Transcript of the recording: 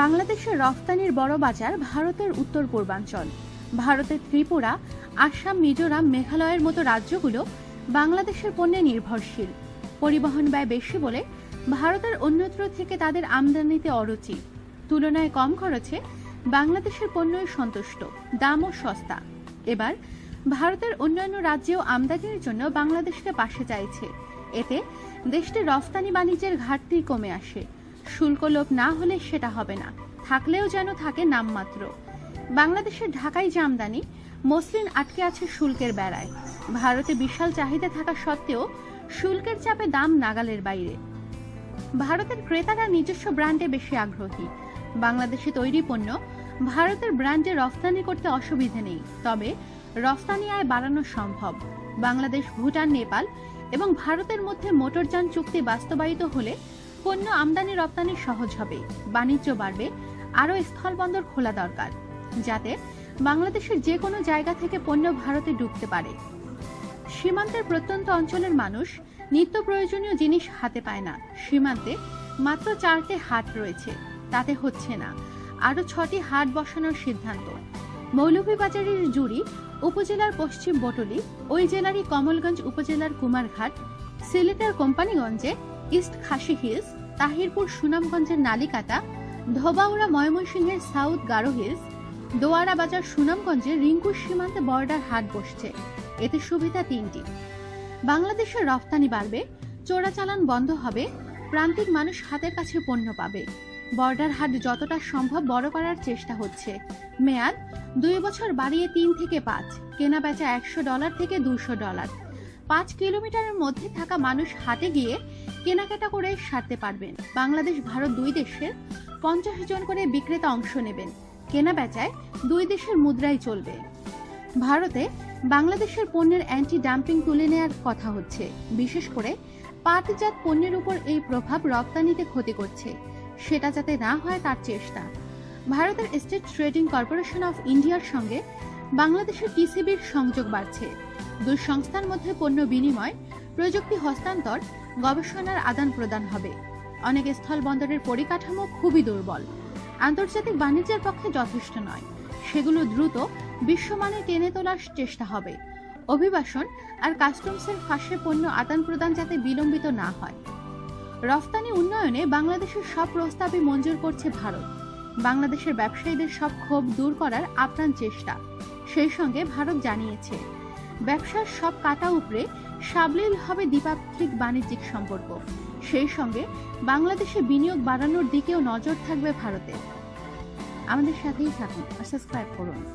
বাংলাদেশের রফতানির বড় বাজার ভারতের উত্তর পূর্বাঞ্চল। ভারতের ত্রিপুরা, আসাম, মিজোরাম, মেঘালয়ের মতো রাজ্যগুলো বাংলাদেশের পণ্যে নির্ভরশীল। পরিবহন ব্যয় বেশি বলে ভারতের অন্যত্র থেকে তাদের আমদানিতে অরুচি। তুলনায় কম খরচে বাংলাদেশের পণ্যই সন্তুষ্ট, দামও সস্তা। এবার ভারতের অন্যান্য রাজ্যেও আমদানির জন্য বাংলাদেশকে পাশে চাইছে। এতে দেশটির রফতানি বাণিজ্যের ঘাটতি কমে আসে। শুল্ক লোপ না হলে সেটা হবে না। থাকলেও যেন থাকে নামমাত্র। বাংলাদেশের ঢাকাই জামদানি মসলিন আটকে আছে শুল্কের বেড়ায়। ভারতে বিশাল চাহিদা থাকা সত্ত্বেও শুল্কের চাপে দাম নাগালের বাইরে। ভারতের ক্রেতারা নিজস্ব ব্র্যান্ডে বেশি আগ্রহী। বাংলাদেশে তৈরি পণ্য ভারতের ব্র্যান্ডে রফতানি করতে অসুবিধে নেই। তবে রফতানি আয় বাড়ানো সম্ভব। বাংলাদেশ, ভুটান, নেপাল এবং ভারতের মধ্যে মোটরযান চুক্তি বাস্তবায়িত হলে পণ্য আমদানি রপ্তানি সহজ হবে, বাণিজ্য বাড়বে, আরও স্থলবন্দর খোলা দরকার, যাতে বাংলাদেশের যে কোনো জায়গা থেকে পণ্য ভারতে ঢুকতে পারে। সীমান্তের প্রত্যন্ত অঞ্চলের মানুষ নিত্য প্রয়োজনীয় জিনিস হাতে পায় না। সীমান্তে মাত্র চারটে হাট রয়েছে, তাতে হচ্ছে না। আরও ছটি হাট বসানোর সিদ্ধান্ত। মৌলভীবাজারের জুড়ি, উপজেলার পশ্চিম বটলি, ওই জেলারই কমলগঞ্জ উপজেলার কুমারঘাট, সিলেটের কোম্পানিগঞ্জে ইস্ট খাসি হিলস, তাহিরপুর সুনামগঞ্জের নালিকাটা, ধোবাউড়া ময়মনসিংহের সাউথ গারো হিলস, দোয়ারা বাজার সুনামগঞ্জে রিঙ্কুর সীমান্তে বর্ডার হাট বসছে। এতে সুবিধা তিনটি। বাংলাদেশের রফতানি বাড়বে, চোরাচালান বন্ধ হবে, প্রান্তিক মানুষ হাতের কাছে পণ্য পাবে। বর্ডার হাট যতটা সম্ভব বড় করার চেষ্টা হচ্ছে। মেয়াদ দুই বছর বাড়িয়ে তিন থেকে পাঁচ কেনা বেচা একশো ডলার থেকে দুশো ডলার। পাঁচ কিলোমিটারের মধ্যে থাকা মানুষ হাতে গিয়ে কেনাকাটা করে সারতে পারবেন। বাংলাদেশ, ভারত দুই দেশের পঞ্চাশ জন করে বিক্রেতা অংশ নেবেন। কেনা বেচায় দুই দেশের মুদ্রাই চলবে। ভারতে বাংলাদেশের পণ্যের অ্যান্টি ডাম্পিং তুলে নেওয়ার কথা হচ্ছে। বিশেষ করে পাটজাত পণ্যের উপর এই প্রভাব রপ্তানিতে ক্ষতি করছে। সেটা যাতে না হয় তার চেষ্টা। ভারতের স্টেট ট্রেডিং কর্পোরেশন অফ ইন্ডিয়ার সঙ্গে বাংলাদেশের টিসিবির সংযোগ বাড়ছে। দুই সংস্থার মধ্যে পণ্য বিনিময়, প্রযুক্তি হস্তান্তর, গবেষণার আদান প্রদান হবে। অনেক স্থল বন্দরের পরিকাঠামো খুবই দুর্বল। আন্তর্জাতিক বাণিজ্যের পক্ষে যথেষ্ট নয়। সেগুলো দ্রুত বিশ্বমানে টেনে তোলার চেষ্টা হবে। অভিবাসন আর কাস্টমসের ফাঁসে পণ্য আদান প্রদান যাতে বিলম্বিত না হয়। রফতানি উন্নয়নে বাংলাদেশের সব প্রস্তাবই মঞ্জুর করছে ভারত। বাংলাদেশের ব্যবসায়ীদের সব ক্ষোভ দূর করার আপ্রাণ চেষ্টা। সেই সঙ্গে ভারত জানিয়েছে ব্যবসার সব কাটা উপরে সাবলীল হবে দ্বিপাক্ষিক বাণিজ্যিক সম্পর্ক। সেই সঙ্গে বাংলাদেশে বিনিয়োগ বাড়ানোর দিকেও নজর থাকবে ভারতে। আমাদের সাথেই থাকুন সাবস্ক্রাইব করুন।